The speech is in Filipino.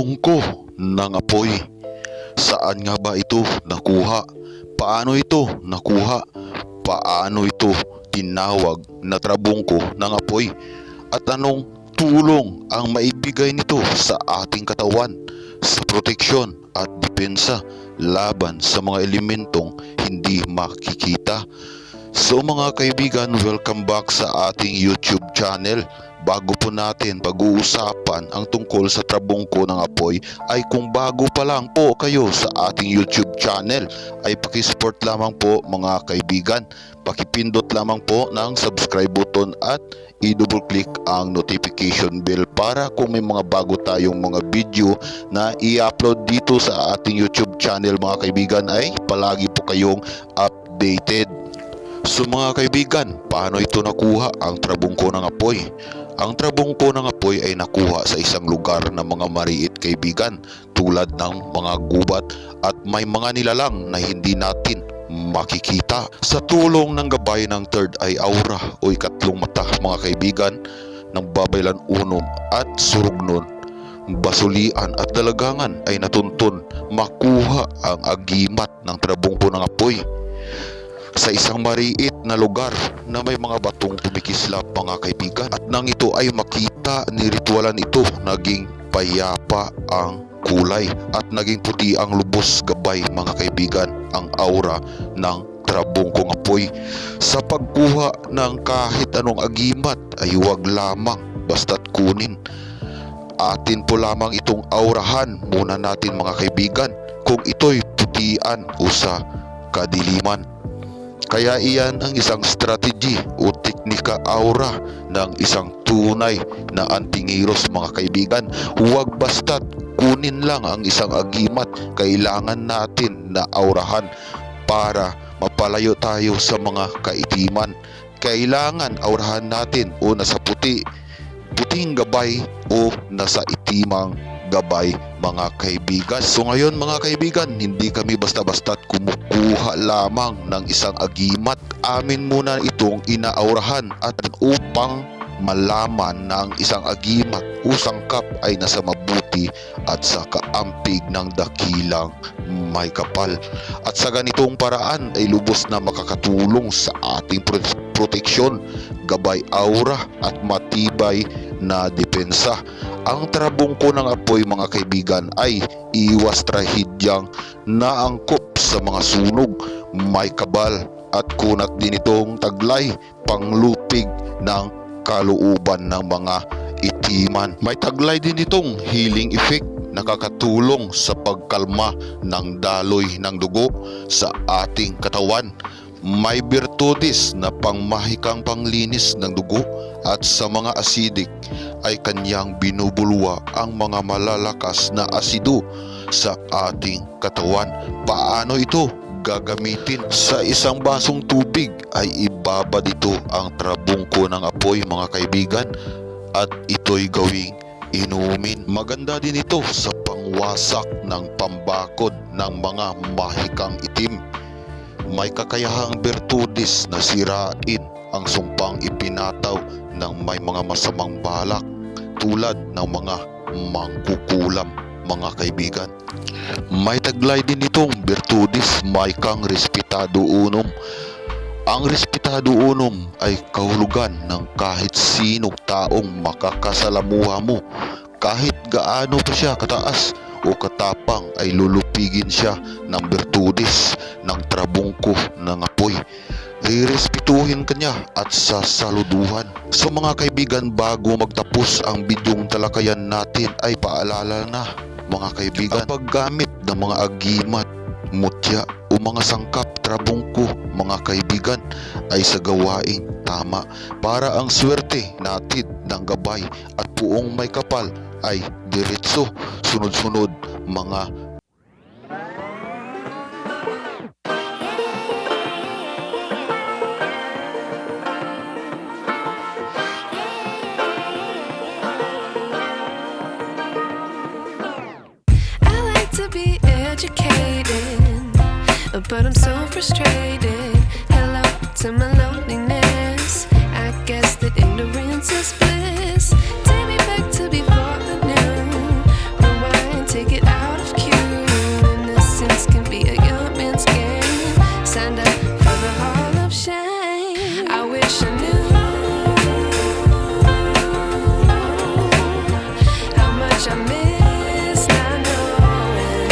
Trabungko ng apoy. Saan nga ba ito nakuha? Paano ito nakuha? Paano ito tinawag na trabungko ng apoy? At anong tulong ang maibigay nito sa ating katawan sa proteksyon at depensa laban sa mga elementong hindi makikita? So mga kaibigan, welcome back sa ating YouTube channel. Bago po natin pag-uusapan ang tungkol sa trabungko ng apoy ay kung bago pa lang po kayo sa ating YouTube channel ay pakisupport lamang po mga kaibigan. Pakipindot lamang po ng subscribe button at i-double click ang notification bell para kung may mga bago tayong mga video na i-upload dito sa ating YouTube channel mga kaibigan ay palagi po kayong updated. So mga kaibigan, paano ito nakuha ang trabungko ng apoy? Ang trabungko ng apoy ay nakuha sa isang lugar ng mga mariit kaibigan tulad ng mga gubat at may mga nilalang na hindi natin makikita. Sa tulong ng gabay ng third eye aura o ikatlong mata mga kaibigan ng babaylan unom at surugnon basulian at dalagangan ay natuntun makuha ang agimat ng trabungko ng apoy sa isang mariit na lugar na may mga batong tumikislap mga kaibigan. At nang ito ay makita ni ritualan ito. Naging payapa ang kulay at naging puti ang lubos gabay mga kaibigan. Ang aura ng trabungkong apoy. Sa pagkuha ng kahit anong agimat ay huwag lamang basta't kunin. Atin po lamang itong aurahan muna natin mga kaibigan kung ito'y putian o sa kadiliman kaya iyan ang isang strategy o teknika aura ng isang tunay na antingiros mga kaibigan. Huwag basta't kunin lang ang isang agimat. Kailangan natin na aurahan para mapalayo tayo sa mga kaitiman. Kailangan aurahan natin o nasa puti, puting gabay o nasa itimang gabay mga kaibigan. So ngayon mga kaibigan, hindi kami basta-basta't kumukuha lamang ng isang agimat. Amin muna itong inaaurahan at upang malaman ang isang agimat o sangkap ay nasa mabuti at sa kaampig ng dakilang may kapal. At sa ganitong paraan ay lubos na makakatulong sa ating prote- proteksyon, gabay aura at matibay na depensa. Ang trabungko ng apoy mga kaibigan ay iwas trahidyang naangkop sa mga sunog, may kabal at kunat din itong taglay panglupig ng kalooban ng mga itiman. May taglay din itong healing effect nakakatulong sa pagkalma ng daloy ng dugo sa ating katawan. May birtudis na pangmahikang panglinis ng dugo at sa mga acidic ay kanyang binubulwa ang mga malalakas na asido sa ating katawan. Paano ito gagamitin? Sa isang basong tubig ay ibabad ito ang trabungko ng apoy mga kaibigan at ito'y gawing inumin. Maganda din ito sa pangwasak ng pambakod ng mga mahikang itim. May kakayahang bertudis na sirain ang sumpang ipinataw ng may mga masamang balak tulad ng mga mangkukulam mga kaibigan. May taglay din itong bertudis may kang respetado unom. Ang respetado unom ay kahulugan ng kahit sinong taong makakasalamuha mo kahit gaano pa siya kataas o katapang ay lulupigin siya ng bertudis ng trabungko ng apoy. Rirespetuhin kanya at sasaluduhan. So mga kaibigan, bago magtapos ang bidyong talakayan natin ay paalala na mga kaibigan, ang paggamit ng mga agimat, mutya o mga sangkap trabungko mga kaibigan ay sa gawaing tama para ang swerte natin ng gabay at puong may kapal ay diretso sunod-sunod mga I like to be educated, but I'm so frustrated.